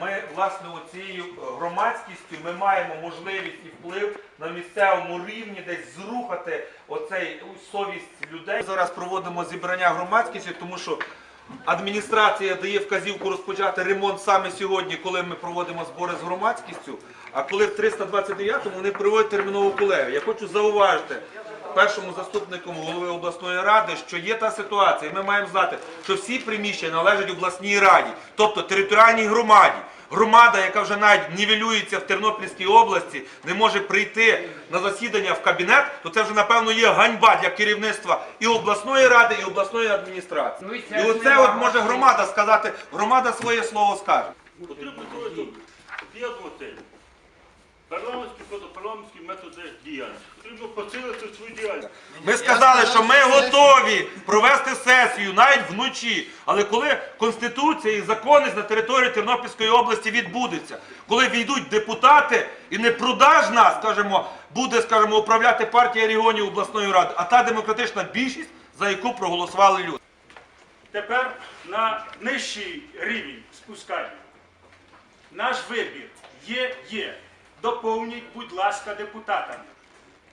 ми власне цією громадськістю ми маємо можливість і вплив на місцевому рівні десь зрухати оцей совість людей. Зараз проводимо зібрання громадськості, тому що адміністрація дає вказівку розпочати ремонт саме сьогодні, коли ми проводимо збори з громадськістю. А коли в 329-му вони проводять термінову колегію. Я хочу зауважити першому заступнику голови обласної ради, що є та ситуація, і ми маємо знати, що всі приміщення належать обласній раді, тобто територіальній громаді. Громада, яка вже навіть нівелюється в Тернопільській області, не може прийти на засідання в кабінет, то це вже напевно є ганьба для керівництва і обласної ради, і обласної адміністрації. Ну, і це оце от може громада сказати, громада своє слово скаже. Потрібно об'єднувати парламентські методи діяльності. Потрібно посилити свою діяльність. Ми сказали, що ми готові провести сесію навіть вночі. Але коли Конституція і законність на території Тернопільської області відбудеться, коли війдуть депутати і не продажна, скажімо, буде, скажімо, управляти партія регіонів обласної ради, а та демократична більшість, за яку проголосували люди. Тепер на нижчий рівень спускаємо. Наш вибір є, є. Доповніть, будь ласка, депутатами.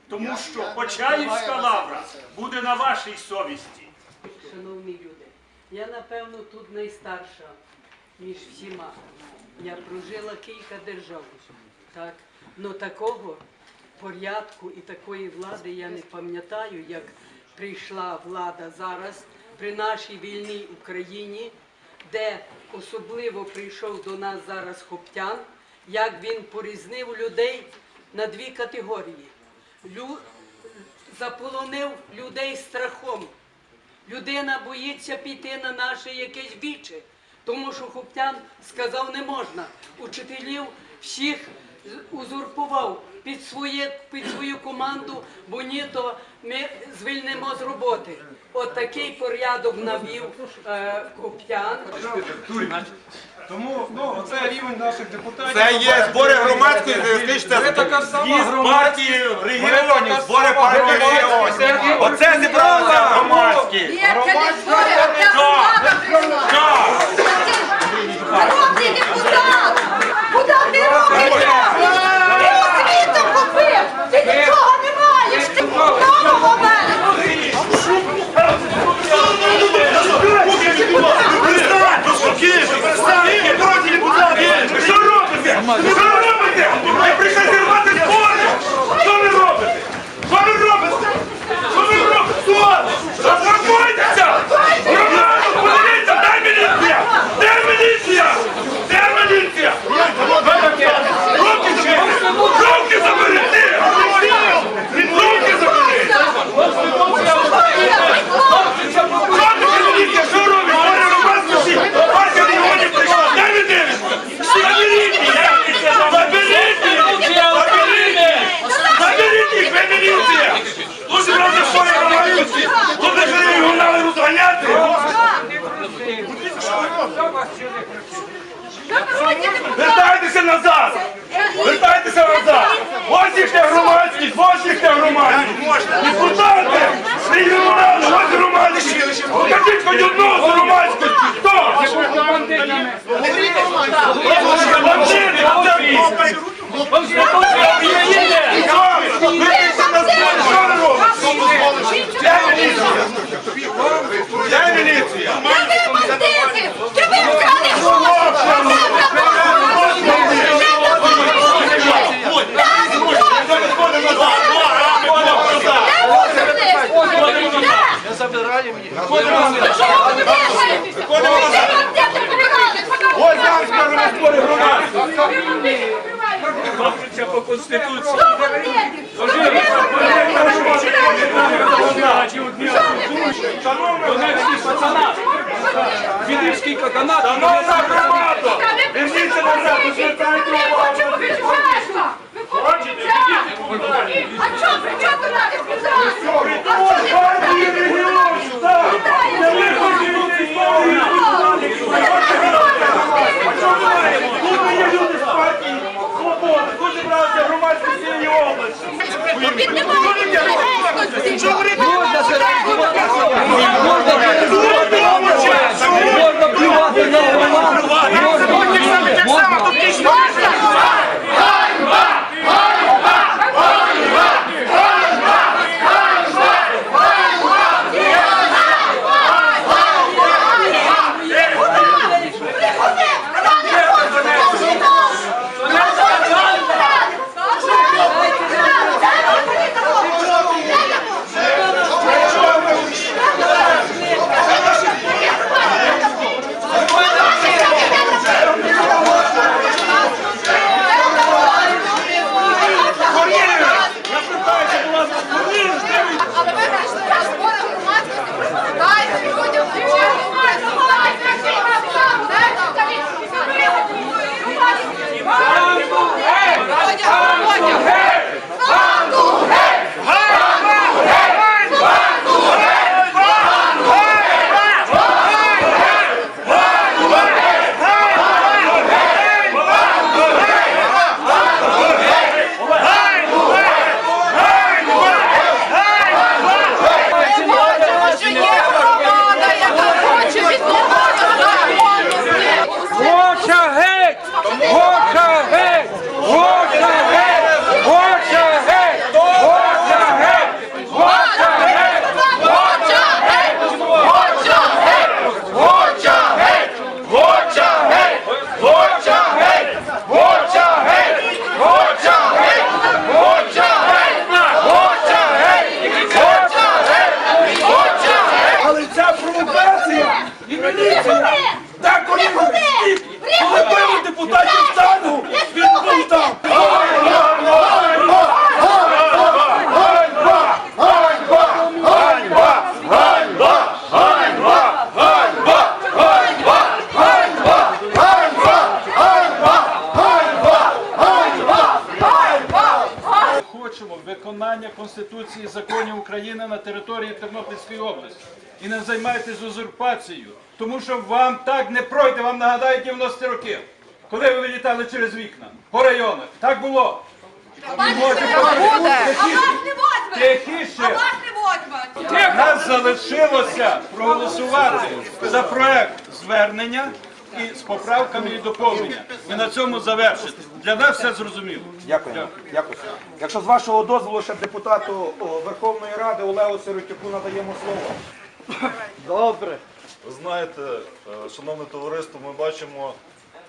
Тому що Почаївська лавра буде на вашій совісті. Шановні люди, я напевно тут найстарша між всіма. Я прожила кілька держав. Так? Но такого порядку і такої влади я не пам'ятаю, як прийшла влада зараз при нашій вільній Україні, де особливо прийшов до нас зараз Хоптян, як він порізнив людей на дві категорії. Лю... Заполонив людей страхом. Людина боїться піти на наше якесь віче, тому що Хоптян сказав не можна. Учителів всіх узурпував під, своє, під свою команду, бо ні, то ми звільнимо з роботи. От порядок навів е, Хоптян. Тому ну, оце рівень наших депутатів. Це є збори громадської, громадськість. партії регіонів, збори партії регіонів. Оце зібралися громадські. Це не збори, а ця влада прийшла. Народний депутат! Куди ти робишся? Ти освіту купив! Ти нічого не маєш! Ти нового мене! Що робите? Що робите? Ви прийшли зірвати збори! Що ви робите? Що ви робите? Що ви робите? Хто? Розрахуйтеся! Громаду, подивіться, де міліція? Де міліція? Де міліція? Руки чисті! Руки заберіть! Руки заберіть! Що таке міліція? Що робить? Говорить громадськості! Партія регіонів прийшла! Де ви дивитеся? Заберіть їх! Заберіть їх! Заберіть їх! Заберіть їх! Ви міліція! Тут зібрали своє громадськості! Тут не регіонали розганяти! Вертайтеся назад! Вертайтеся назад! Ось їхня громадськість! Ось їхня громадськість! Депутати! Регіонали! Ось громадськість! Покажіть хоч одного з громадськості! Хто? Бандити! Вийдіть на збори! Що ви? Та ви бандити! Ти ви вкрали гроші! Не забираємо їх. Ось зараз скажемо збори громадськості! Це по Конституції. Донецький пацанат. Каганат. Шановна громада! Верніться назад, ви звертаєте увагу! А чого при чому туди не Притул партії регіонів! Так! Це ви хочете історію! А що ми маємо? Тут є люди з партії «Свобода», тут зібралися громадські цієї області! Що ви робите? Можна плювати Не узурпацією, тому що вам так не пройде, вам нагадають 90 років, коли ви вилітали через вікна по районах. Так було. А вас не возьмуть! Тихіше. Вас не возьмуть! Нас залишилося проголосувати за проект звернення і з поправками і доповнення. І на цьому завершити. Для нас все зрозуміло. Дякую. Дякую. Якщо з вашого дозволу ще депутату о, Верховної Ради Олегу Сиротюку надаємо слово. Добре. Ви знаєте, е, шановне товариство, ми бачимо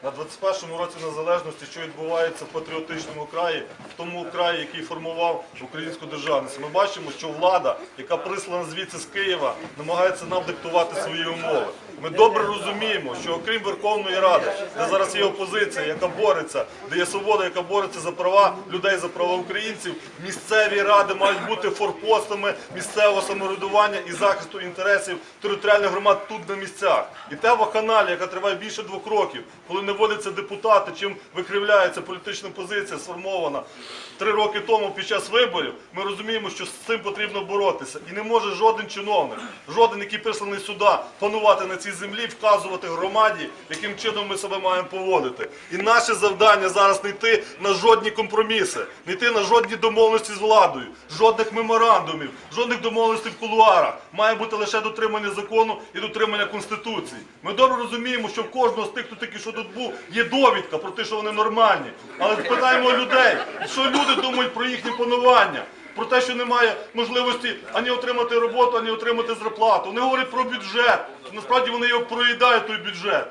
на 21-му році незалежності, що відбувається в патріотичному краї, в тому краї, який формував українську державність. Ми бачимо, що влада, яка прислана звідси з Києва, намагається нам диктувати свої умови. Ми добре розуміємо, що окрім Верховної Ради, де зараз є опозиція, яка бореться, де є свобода, яка бореться за права людей, за права українців, місцеві ради мають бути форпостами місцевого самоврядування і захисту інтересів територіальних громад тут на місцях. І те вакханалія, яка триває більше двох років, коли не вводяться депутати, чим викривляється політична позиція, сформована три роки тому під час виборів, ми розуміємо, що з цим потрібно боротися. І не може жоден чиновник, жоден, який присланий сюди, панувати на цій землі, вказувати громаді, яким чином ми себе маємо поводити. І наше завдання зараз не йти на жодні компроміси, не йти на жодні домовленості з владою, жодних меморандумів, жодних домовленостей в кулуарах. Має бути лише дотримання закону і дотримання конституції. Ми добре розуміємо, що в кожного з тих, хто тільки що тут був, є довідка про те, що вони нормальні. Але спитаємо людей, що люди думають про їхнє панування. Про те, що немає можливості ані отримати роботу, ані отримати зарплату. Вони говорять про бюджет. Насправді вони його проїдають той бюджет.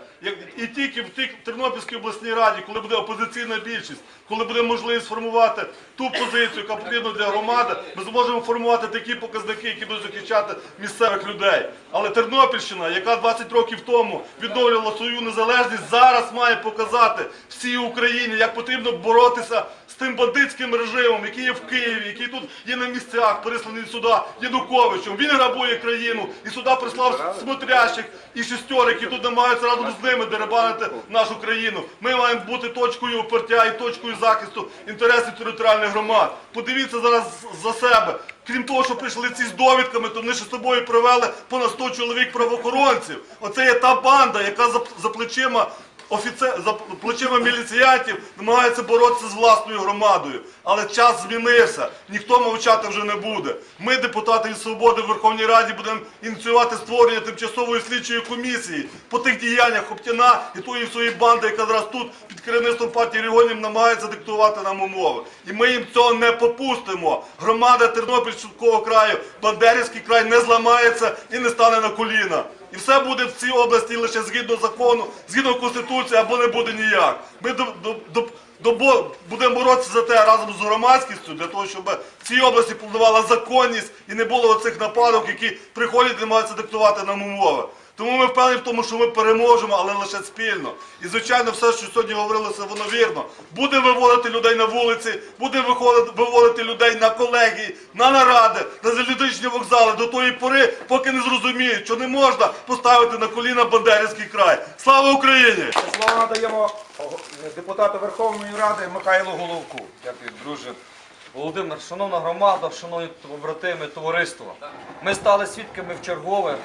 І тільки в тій Тернопільській обласній раді, коли буде опозиційна більшість, коли буде можливість сформувати ту позицію, яка потрібна для громади, ми зможемо формувати такі показники, які будуть захищати місцевих людей. Але Тернопільщина, яка 20 років тому відновлювала свою незалежність, зараз має показати всій Україні, як потрібно боротися тим бандитським режимом, який є в Києві, який тут є на місцях, пересланий сюди Януковичем. Він грабує країну і сюди прислав смотрящих і шістьор, які тут намагаються разом з ними деребанити нашу країну. Ми маємо бути точкою опертя і точкою захисту інтересів територіальних громад. Подивіться зараз за себе. Крім того, що прийшли ці з довідками, то вони ще з собою привели понад 100 чоловік правоохоронців. Оце є та банда, яка за, плечима офіцер за плечима міліціянтів намагається боротися з власною громадою. Але час змінився. Ніхто мовчати вже не буде. Ми, депутати від свободи в Верховній Раді, будемо ініціювати створення тимчасової слідчої комісії по тих діяннях Хоптяна і тої своєї банди, яка зараз тут під керівництвом партії регіонів намагається диктувати нам умови. І ми їм цього не попустимо. Громада Тернопільського краю, Бандерівський край не зламається і не стане на коліна. І все буде в цій області лише згідно закону, згідно конституції, або не буде ніяк. Ми до, до, до, будемо боротися за те разом з громадськістю, для того, щоб в цій області планувала законність і не було оцих нападок, які приходять і намагаються диктувати нам умови. Тому ми впевнені в тому, що ми переможемо, але лише спільно. І звичайно, все, що сьогодні говорилося, воно вірно. Будемо виводити людей на вулиці, будемо виводити людей на колегії, на наради, на залізничні вокзали до тої пори, поки не зрозуміють, що не можна поставити на коліна Бандерівський край. Слава Україні! Слово надаємо депутату Верховної Ради Михайлу Головку. Дякую, друже. Володимир, шановна громада, шановні побратими, товариство. Ми стали свідками в чергове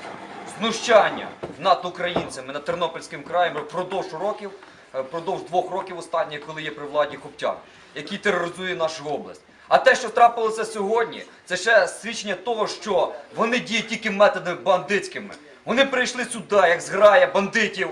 знущання над українцями над Тернопільським краєм впродовж років, е, впродовж двох років останніх, коли є при владі Хоптян, який тероризує нашу область. А те, що трапилося сьогодні, це ще свідчення того, що вони діють тільки методами бандитськими. Вони прийшли сюди, як зграя бандитів,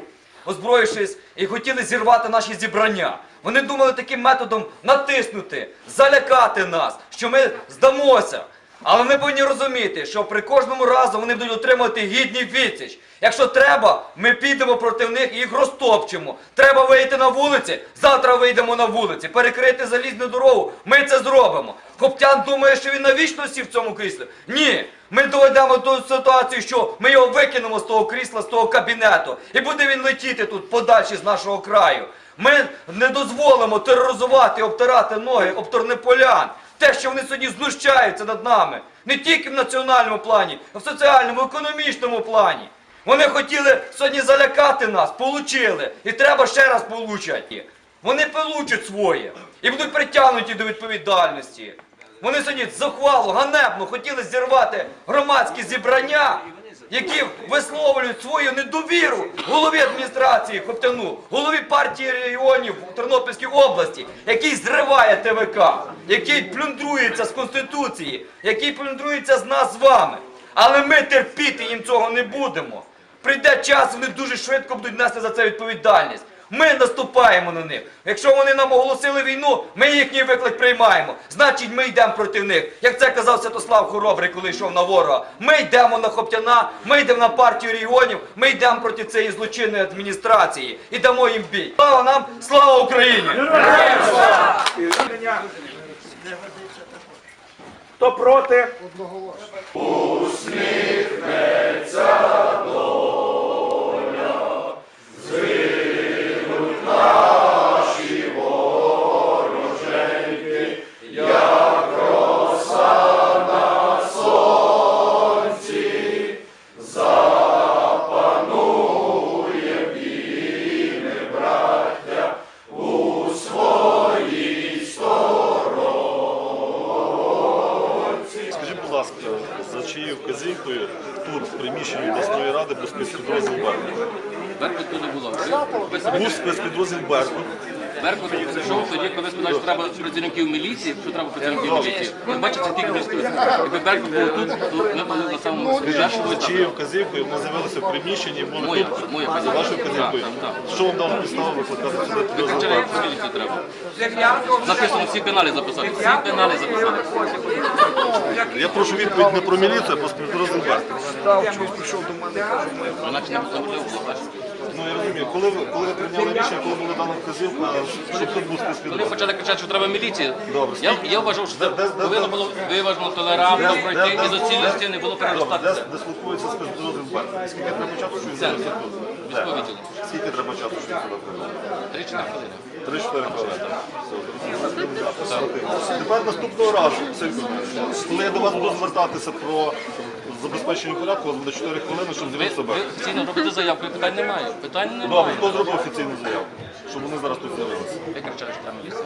озброївшись і хотіли зірвати наші зібрання. Вони думали таким методом натиснути, залякати нас, що ми здамося. Але ми повинні розуміти, що при кожному разу вони будуть отримувати гідний відсіч. Якщо треба, ми підемо проти них і їх розтопчемо. Треба вийти на вулиці, завтра вийдемо на вулиці, перекрити залізну дорогу. Ми це зробимо. Коптян думає, що він навічно сів в цьому кріслі. Ні, ми доведемо до ситуації, що ми його викинемо з того крісла, з того кабінету, і буде він летіти тут подальше з нашого краю. Ми не дозволимо тероризувати, обтирати ноги об тернополян. Те, що вони сьогодні знущаються над нами, не тільки в національному плані, а в соціальному, економічному плані. Вони хотіли сьогодні залякати нас, получили, і треба ще раз получати. Вони получать своє і будуть притягнуті до відповідальності. Вони сьогодні зухвало, ганебно хотіли зірвати громадські зібрання, які висловлюють свою недовіру голові адміністрації Хоптяну, голові партії регіонів Тернопільській області, який зриває ТВК, який плюндрується з Конституції, який плюндрується з нас з вами. Але ми терпіти їм цього не будемо. Прийде час, вони дуже швидко будуть нести за це відповідальність. Ми наступаємо на них. Якщо вони нам оголосили війну, ми їхній виклик приймаємо. Значить, ми йдемо проти них. Як це казав Святослав Хоробрий, коли йшов на ворога. Ми йдемо на Хоптяна, ми йдемо на партію регіонів, ми йдемо проти цієї злочинної адміністрації і дамо їм бій. Слава нам, слава Україні! Хто проти? Скажіть, будь Був спецпідрозділ Беркут. Беркут прийшов тоді, коли сказали, що треба працівників міліції, що треба працівників міліції. Ви бачите, скільки місць. Якби Беркут був тут, то ми були на самому за вказівкою вони з'явилися в приміщенні були Моя, тут? моя За вказівка. вашою вказівкою? Що вам дало підставу викликати сюди Ви підрозділ Беркут? як міліцію треба. Написано всі канали записати. Всі канали записати. Я прошу відповідь не про міліцію, а про спецпідрозділ Беркут. Не можливо було бачити. Ну я розумію, коли ви, коли ви прийняли рішення, коли була дана вказівка, щоб тут був Коли спецпідрозділ? почали кричати, що треба міліції, Добре. я, я вважав, що це Де- де- де- повинно було виважено, толерантно Де- пройти де- і до цілісті не було Добре, переростатися. де дислокується спецпідрозділ Беркут? Скільки треба часу, щоб він з'явився тут? Де? Військовий. Скільки треба часу, він сюди прийняв? Три-чотири хвилини. Три-чотири хвилини. Все. Тепер наступного разу, Миколаївич, коли я до вас буду звертатися про забезпечення порядку, у вас буде 4 хвилини, щоб звільнити себе. ви офіційно робите заявку, і питань немає. Питань Добре, немає. хто зробив офіційну заяву? Щоб вони зараз тут з'явилися? Ви кричали, що треба міліція.